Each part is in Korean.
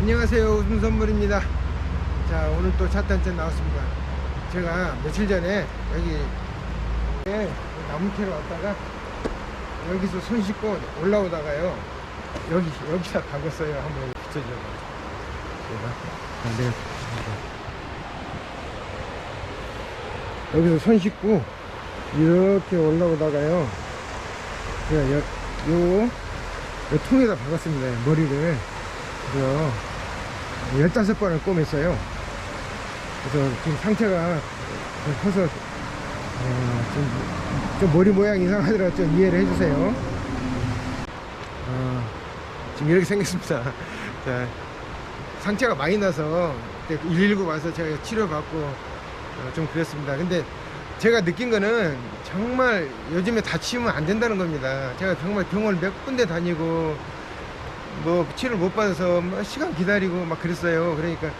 안녕하세요. 웃음선물입니다. 자 오늘 또 찻단짠 나왔습니다. 제가 며칠 전에 여기 에 나무 캐러 왔다가 여기서 손 씻고 올라오다가요. 여기 여기다 박았어요. 한번 비춰줘 제가. 아, 내가 여기서 손 씻고 이렇게 올라오다가요. 제가 여, 요, 요 통에다 박았습니다. 머리를. 그래서 15번을 꼬맸어요. 그래서 지금 상체가 좀 커서, 어, 좀, 좀 머리 모양 이상하더라도 좀 이해를 해주세요. 어, 지금 이렇게 생겼습니다. 자, 상처가 많이 나서 119 와서 제가 치료받고 어, 좀 그랬습니다. 근데 제가 느낀 거는 정말 요즘에 다치면 안 된다는 겁니다. 제가 정말 병원 몇 군데 다니고 뭐 치료를 못 받아서 막 시간 기다리고 막 그랬어요. 그러니까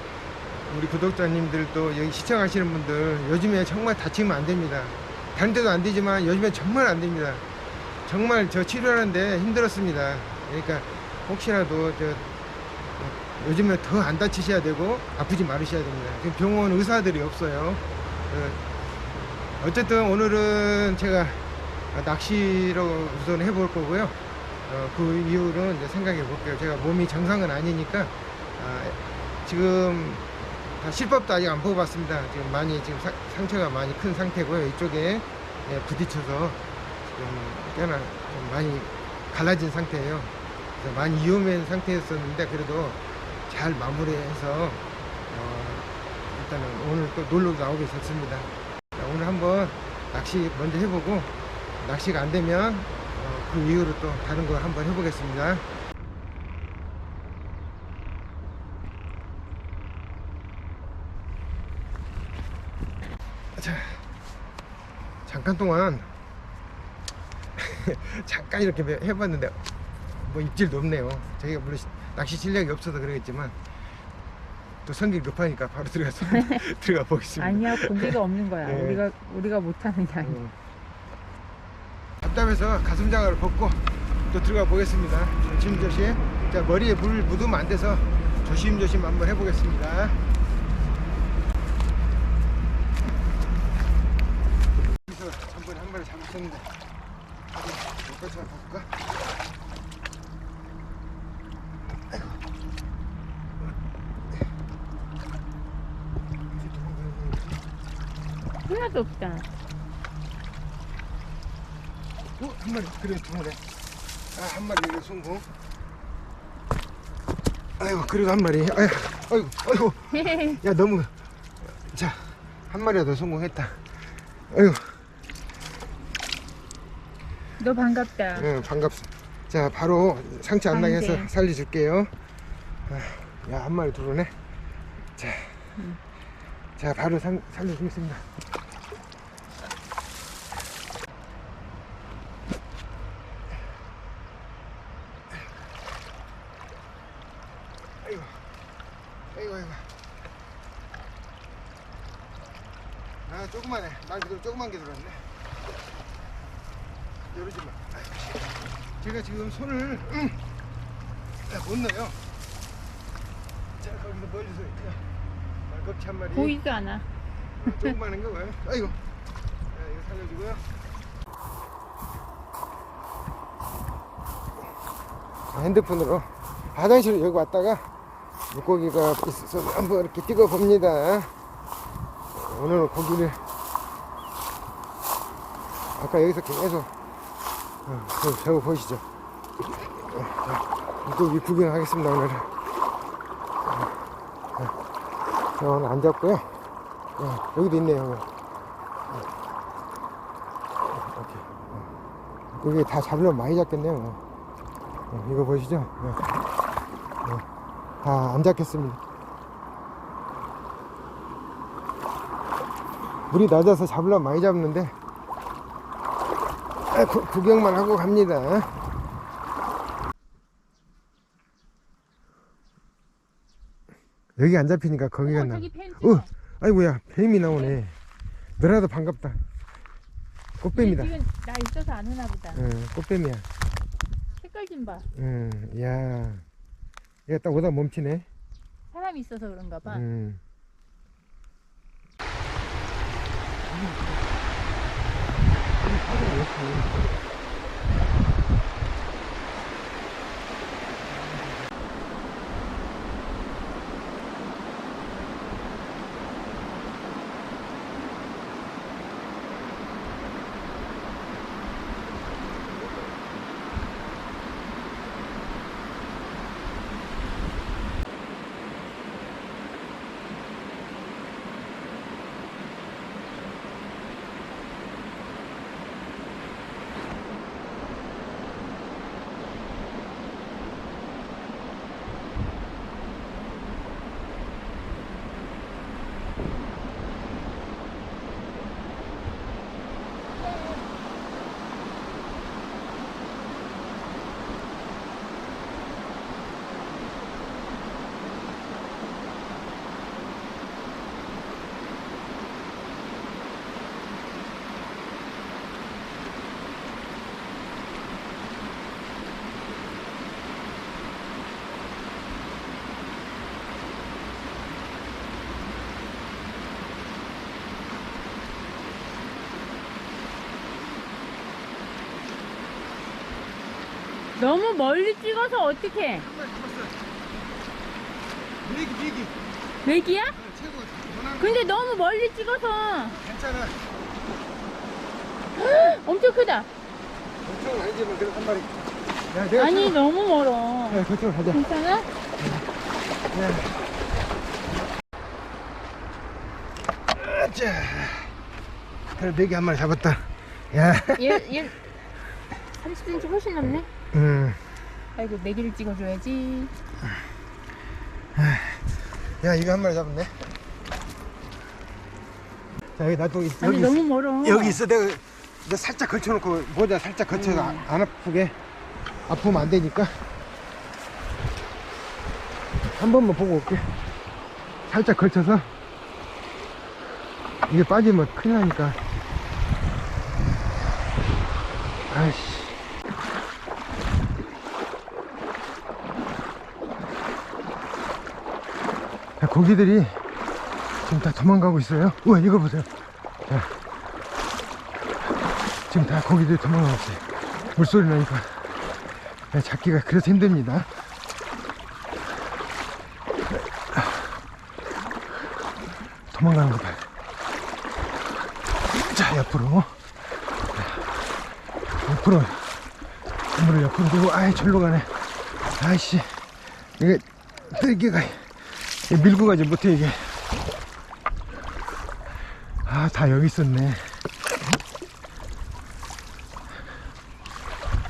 우리 구독자님들도 여기 시청하시는 분들 요즘에 정말 다치면 안 됩니다. 다른 데도 안 되지만 요즘에 정말 안 됩니다. 정말 저 치료하는데 힘들었습니다. 그러니까 혹시라도 저 요즘에 더 안 다치셔야 되고 아프지 말으셔야 됩니다. 지금 병원 의사들이 없어요. 어, 어쨌든 오늘은 제가 낚시로 우선 해볼 거고요. 어, 그 이유는 생각해 볼게요. 제가 몸이 정상은 아니니까 아, 지금 다 실밥도 아직 안 뽑아봤습니다. 지금 많이 지금 사- 상처가 많이 큰 상태고요. 이쪽에 예, 부딪혀서 지금 꽤나 좀 많이 갈라진 상태예요. 그래서 많이 위험한 상태였었는데 그래도 잘 마무리해서 어, 일단은 오늘 또 놀러 나오게 됐습니다. 자, 오늘 한번 낚시 먼저 해보고 낚시가 안 되면 어, 그 이후로 또 다른 거 한번 해보겠습니다. 자, 잠깐 동안 잠깐 이렇게 해봤는데 뭐 입질도 없네요. 저희가 물론 시- 낚시 실력이 없어서 그러겠지만 또 성격이 급하니까 바로 들어가서 들어가 보겠습니다. 아니야 고기가 없는 거야. 네. 우리가 우리가 못하는 게 아니야. 음. 답답해서 가슴장갑을 벗고 또 들어가 보겠습니다. 조심조심. 자, 머리에 물 묻으면 안 돼서 조심조심 한번 해보겠습니다. 여기서 한 번에 한 마리 잡았었는데 어디 몇 가지 볼까? 하나도 없잖아. 어, 한 마리 그래 두 마리. 아, 한 마리 이거 성공. 아이고, 그래도 한 마리. 아유, 아이고, 아이고. 야, 너무. 자, 한 마리가 더 성공했다. 아이고, 너 반갑다. 응, 반갑습니다. 자, 바로 상처 안 나게 해서 안돼. 살려줄게요. 아, 야, 한 마리 들어오네. 자, 자, 바로 상, 살려주겠습니다. 아이고, 아이고, 아이고. 아, 조그만 해. 난 그래도 조그만 게 들어왔네. 열어지 마. 아이고. 제가 지금 손을 음, 아, 못 넣어요. 자, 거기서 멀리서 있죠. 말겁치 한 마리. 보이지도 않아. 조그마한 거 봐요. 아이고. 자, 이거 살려주고요. 자, 핸드폰으로 화장실 여기 왔다가 물고기가 있어서 한번 이렇게 찍어 봅니다. 오늘은 고기를 아까 여기서 계속 어, 저, 저거 보이시죠? 어, 자, 물고기 구경하겠습니다 오늘은. 어, 오늘 안 잡고요. 어, 여기도 있네요. 여기 다 잡으려면 많이 잡겠네요. 어, 이거 보이시죠? 어. 어. 다안 잡겠습니다. 물이 낮아서 잡으려면 많이 잡는데 아, 구, 구경만 하고 갑니다. 여기 안 잡히니까 거기가 나. 어, 아이고야 뱀이 나오네. 너라도 반갑다. 꽃뱀이다. 지금 나 있어서 안 오나 보다. 응, 꽃뱀이야. 색깔 좀 봐. 응, 야, 얘가 딱 오다 멈추네. 사람이 있어서 그런가 봐. 음. 너무 멀리 찍어서 어떡해? 한발 미기. 맥이야? 어, 최고. 근데 너무 멀리 찍어서 괜찮아. 엄청 크다. 엄청 아니지만 그래도 한 마리. 야, 내가 아니 최고. 너무 멀어. 야, 그쪽으로 가자. 괜찮아? 야. 자. 그래, 네개 한 마리 잡았다. 야. 얘, 얘 30cm 훨씬 넘네. 음. 아이고 내기를 찍어줘야지. 야, 이거 한 마리 잡았네. 자, 여기 나도 여기 아니 있- 너무 멀어. 여기 있어. 내가, 내가 살짝 걸쳐놓고 모자 살짝 걸쳐서 아- 안 아프게 아프면 안 되니까 한 번만 보고 올게. 살짝 걸쳐서 이게 빠지면 큰일 나니까. 아이씨. 고기들이 지금 다 도망가고 있어요. 우와, 이거 보세요. 자, 지금 다 고기들이 도망가고 있어요. 물소리 나니까 야, 잡기가 그래서 힘듭니다. 도망가는 거 봐요. 자, 옆으로. 옆으로. 물을 옆으로 두고, 아이, 절로 가네. 아이씨. 이게, 이게 밀고 가지 못해, 이게. 아, 다 여기 있었네.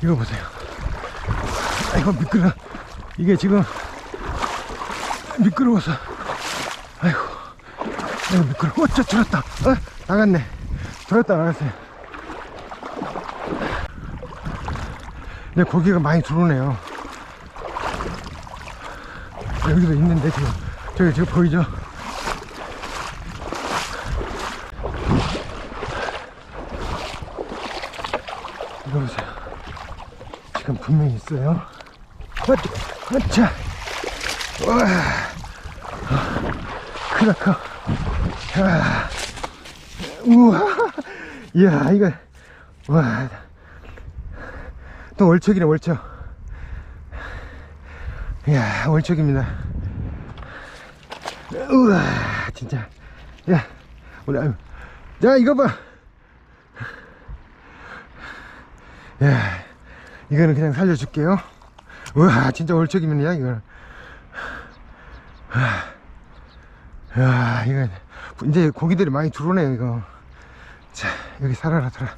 이거 보세요. 아이고, 미끄러. 이게 지금, 미끄러워서. 아이고, 아이고, 미끄러. 워 어쩌, 들었다. 어? 나갔네. 들었다, 나갔어요. 근데 고기가 많이 들어오네요. 여기도 있는데, 지금. 저기, 지금 보이죠? 이거 보세요. 지금 분명히 있어요. 어쩌, 어쩌. 와. 크다, 커. 야. 우와. 이야, 이거. 와. 또 월척이네, 월척. 이야, 월척입니다. 우와, 진짜. 야, 우리, 아유. 자, 이거 봐. 야, 이거는 그냥 살려줄게요. 우와, 진짜 월척이면이야, 이거. 야, 이거, 이제 고기들이 많이 들어오네요, 이거. 자, 여기 살아라, 살아.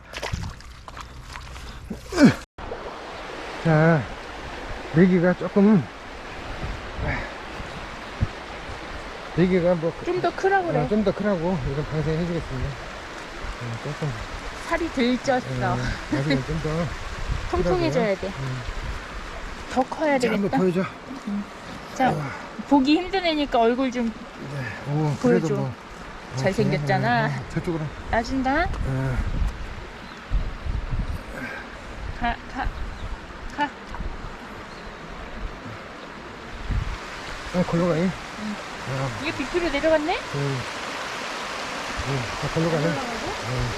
자, 메기가 조금, 메기가 뭐, 좀 더 크라고 그래. 좀 더 크라고, 이건 방생 해주겠습니다. 어, 조금, 살이 들쪘어. 어, 나중에 좀 더. 통통해져야 돼. 더 커야 자, 한번 되겠다. 보여줘. 자, 보기 힘든 애니까 얼굴 좀 오, 그래도 보여줘. 뭐. 잘생겼잖아. 어, 저쪽으로. 놔준다. 어, 가, 가, 가. 어, 걸로 가요. 아, 이게 빅피로 내려갔네? 음. 음, 다 걸로 가네. 음.